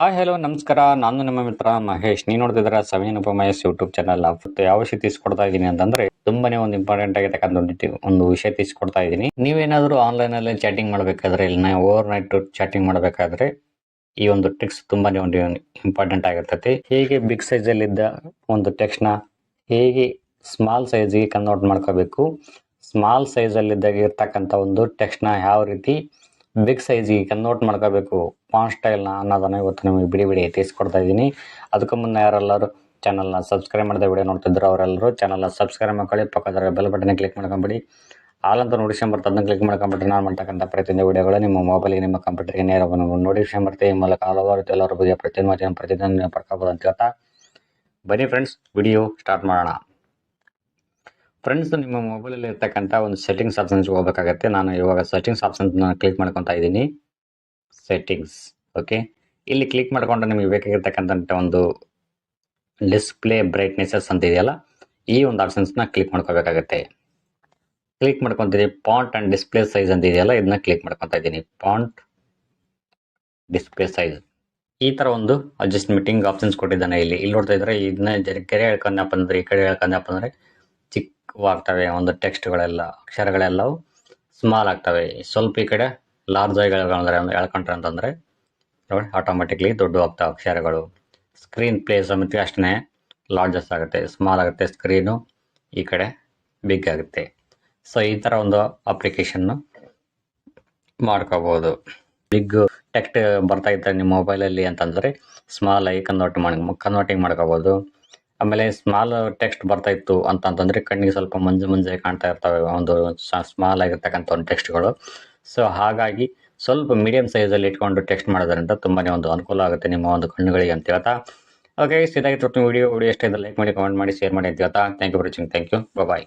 Hi hello ನಮಸ್ಕಾರ. ನಾನು ನಿಮ್ಮ ಮಿತ್ರ ಮಹೇಶ್. ನೀವು ನೋಡ್ತಿದ್ದೀರಾ ಸವಿನ್ ಉಪಮಹೇಶ್ ಯೂಟ್ಯೂಬ್ ಚಾನಲ್ ಅವತ್ತು ಯಾವ ವಿಷಯ ತಿಳಿಸ್ಕೊಡ್ತಾ ಇದ್ದೀನಿ ಅಂತಂದ್ರೆ, ತುಂಬಾನೇ ಒಂದು ಇಂಪಾರ್ಟೆಂಟ್ ಆಗಿರ್ತಕ್ಕಂಥ ಒಂದು ವಿಷಯ ತಿಳಿಸ್ಕೊಡ್ತಾ ಇದ್ದೀನಿ. ನೀವೇನಾದರೂ ಆನ್ಲೈನ್ ಅಲ್ಲಿ ಚಾಟಿಂಗ್ ಮಾಡಬೇಕಾದ್ರೆ, ಇಲ್ಲ ಓವರ್ ನೈಟ್ ಚಾಟಿಂಗ್ ಮಾಡಬೇಕಾದ್ರೆ, ಈ ಒಂದು ಟ್ರಿಕ್ಸ್ ತುಂಬಾನೇ ಒಂದು ಇಂಪಾರ್ಟೆಂಟ್ ಆಗಿರ್ತೈತಿ. ಹೇಗೆ ಬಿಗ್ ಸೈಜ್ ಅಲ್ಲಿ ಇದ್ದ ಒಂದು ಟೆಕ್ಸ್ಟ್ನ ಹೇಗೆ ಸ್ಮಾಲ್ ಸೈಜ್ಗೆ ಕನ್ವರ್ಟ್ ಮಾಡ್ಕೋಬೇಕು ಸ್ಮಾಲ್ ಸೈಜ್ ಅಲ್ಲಿ ಇದ್ದಾಗ ಇರ್ತಕ್ಕಂಥ ಒಂದು ಟೆಕ್ಸ್ಟ್ನ ಯಾವ ರೀತಿ ಬಿಗ್ ಸೈಜ್ಗೆ ಕನ್ವರ್ಟ್ ಮಾಡ್ಕೋಬೇಕು ಪಾನ್ ಸ್ಟೈಲ್ನ ಅನ್ನೋದನ್ನು ಇವತ್ತು ನಿಮಗೆ ಬಿಡಿ ಬಿಡಿ ತಿಳಿಸ್ಕೊಡ್ತಾ ಇದ್ದೀನಿ. ಅದಕ್ಕೂ ಮುನ್ನ ಯಾರೆಲ್ಲರೂ ಚಾನಲ್ನ ಸಬ್ಸ್ಕ್ರೈಬ್ ಮಾಡಿದ ವಿಡಿಯೋ ನೋಡ್ತಿದ್ರು ಅವರೆಲ್ಲರೂ ಚಾನಲ್ನ ಸಬ್ಸ್ಕ್ರೈಬ್ ಮಾಡ್ಕೊಳ್ಳಿ ಪಕ್ಕದ ಬೆಲ್ ಬಟನ್ ಕ್ಲಿಕ್ ಮಾಡ್ಕೊಂಬಿಡಿ. ಆಲ್ ಅಂತ ನೋಟಿಫಿಕೇಶನ್ ಬರ್ತದೆ ಅದನ್ನ ಕ್ಲಿಕ್ ಮಾಡ್ಕೊಂಬಿಟ್ರೆ ನಾನು ಮಾಡ್ತಕ್ಕಂಥ ಪ್ರತಿಯೊಂದು ವಿಡಿಯೋಗಳು ನಿಮ್ಮ ಮೊಬೈಲ್ಗೆ ನಿಮ್ಮ ಕಂಪ್ಯೂಟರ್ಗೆ ನೇರವನ್ನು ನೋಟಿಫಿಕೇಶನ್ ಬರುತ್ತೆ. ಈ ಮೂಲಕ ಹಲವಾರು ಎಲ್ಲರ ಬಗ್ಗೆ ಪ್ರತಿಯೊಂದು ಮಾಧ್ಯಮ ಪ್ರತಿದಿನ ಪಡ್ಕೋಬೋದು ಅಂತ ಹೇಳ್ತಾ ಬನ್ನಿ ಫ್ರೆಂಡ್ಸ್ ವಿಡಿಯೋ ಸ್ಟಾರ್ಟ್ ಮಾಡೋಣ. ಫ್ರೆಂಡ್ಸ್ ನಿಮ್ಮ ಮೊಬೈಲಲ್ಲಿ ಇರ್ತಕ್ಕಂಥ ಒಂದು ಸೆಟ್ಟಿಂಗ್ಸ್ ಆಪ್ಷನ್ಸ್ಗೆ ಹೋಗಬೇಕಾಗತ್ತೆ. ನಾನು ಇವಾಗ ಸೆಟ್ಟಿಂಗ್ಸ್ ಆಪ್ಷನ್ ಕ್ಲಿಕ್ ಮಾಡ್ಕೊತಾ ಇದ್ದೀನಿ. ಸೆಟ್ಟಿಂಗ್ಸ್ ಓಕೆ ಇಲ್ಲಿ ಕ್ಲಿಕ್ ಮಾಡ್ಕೊಂಡ್ರೆ ನಿಮಗೆ ಬೇಕಾಗಿರ್ತಕ್ಕಂಥ ಒಂದು ಡಿಸ್ಪ್ಲೇ ಬ್ರೈಟ್ನೆಸಸ್ ಅಂತ ಇದೆಯಲ್ಲ, ಈ ಒಂದು ಆಪ್ಷನ್ಸ್ನ ಕ್ಲಿಕ್ ಮಾಡ್ಕೋಬೇಕಾಗತ್ತೆ. ಕ್ಲಿಕ್ ಮಾಡ್ಕೊತೀನಿ ಪಾಂಟ್ ಆ್ಯಂಡ್ ಡಿಸ್ಪ್ಲೇ ಸೈಜ್ ಅಂತ ಇದೆಯಲ್ಲ, ಇದನ್ನ ಕ್ಲಿಕ್ ಮಾಡ್ಕೊತಾ ಇದ್ದೀನಿ. ಪಾಂಟ್ ಡಿಸ್ಪ್ಲೇ ಸೈಜ್ ಈ ಥರ ಒಂದು ಅಡ್ಜಸ್ಟ್ಮೆಂಟಿಂಗ್ ಆಪ್ಷನ್ಸ್ ಕೊಟ್ಟಿದ್ದಾನೆ ಇಲ್ಲಿ. ಇಲ್ಲಿ ನೋಡ್ತಾ ಇದ್ರೆ ಇದನ್ನ ಕೆರೆ ಹೇಳ್ಕೊಂಡಪ್ಪ ಅಂದರೆ ಈ ಕಡೆ ಹೇಳ್ಕೊಂಡಪ್ಪ ಅಂದ್ರೆ ಚಿಕ್ಕವಾಗ್ತವೆ, ಒಂದು ಟೆಕ್ಸ್ಟ್ಗಳೆಲ್ಲ ಅಕ್ಷರಗಳೆಲ್ಲವು ಸ್ಮಾಲ್ ಆಗ್ತವೆ. ಸ್ವಲ್ಪ ಈ ಕಡೆ ಲಾರ್ಜ್ ಆಗಿ ಎಳ್ಕೊಂಡ್ರೆ ಅಂತಂದ್ರೆ ನೋಡಿ ಆಟೋಮೆಟಿಕ್ಲಿ ದೊಡ್ಡ ಹೋಗ್ತಾ ಅಕ್ಷರಗಳು ಸ್ಕ್ರೀನ್ ಪ್ಲೇಸ್ ಸಮೇತ ಅಷ್ಟೇ ಲಾರ್ಜಸ್ ಆಗುತ್ತೆ ಸ್ಮಾಲ್ ಆಗುತ್ತೆ ಸ್ಕ್ರೀನು ಈ ಕಡೆ ಬಿಗ್ ಆಗುತ್ತೆ. ಸೊ ಈ ಥರ ಒಂದು ಅಪ್ಲಿಕೇಶನ್ನು ಮಾಡ್ಕೋಬೋದು. ಬಿಗ್ ಟೆಕ್ಟ್ ಬರ್ತಾ ಇದ್ದರೆ ನಿಮ್ಮ ಮೊಬೈಲಲ್ಲಿ ಅಂತಂದರೆ ಸ್ಮಾಲ್ ಆಗಿ ಕನ್ವರ್ಟ್ ಮಾಡಿ ಕನ್ವರ್ಟಿಂಗ್ ಮಾಡ್ಕೋಬೋದು. ಆಮೇಲೆ ಸ್ಮಾಲ್ ಟೆಕ್ಸ್ಟ್ ಬರ್ತಾ ಇತ್ತು ಅಂತಂತಂದರೆ ಕಣ್ಣಿಗೆ ಸ್ವಲ್ಪ ಮಂಜು ಮಂಜಾಗಿ ಕಾಣ್ತಾ ಇರ್ತವೆ. ಒಂದು ಸ್ಮಾಲ್ ಆಗಿರ್ತಕ್ಕಂಥ ಒಂದು ಟೆಕ್ಸ್ಟ್ಗಳು ಸೊ ಹಾಗಾಗಿ ಸ್ವಲ್ಪ ಮೀಡಿಯಂ ಸೈಜಲ್ಲಿ ಇಟ್ಕೊಂಡು ಟೆಕ್ಸ್ಟ್ ಮಾಡೋದ್ರಿಂದ ತುಂಬಾ ಒಂದು ಅನುಕೂಲ ಆಗುತ್ತೆ ನಿಮ್ಮ ಒಂದು ಕಣ್ಣುಗಳಿಗೆ ಅಂತ ಹೇಳ್ತಾ. ಓಕೆ ಇದಾಗಿತ್ತು ವಿಡಿಯೋ ವಿಡಿಯೋ ಎಷ್ಟಿದೆ ಲೈಕ್ ಮಾಡಿ ಕಮೆಂಟ್ ಮಾಡಿ ಶೇರ್ ಮಾಡಿ ಅಂತ ಹೇಳ್ತಾ. Thank you for watching thank you bye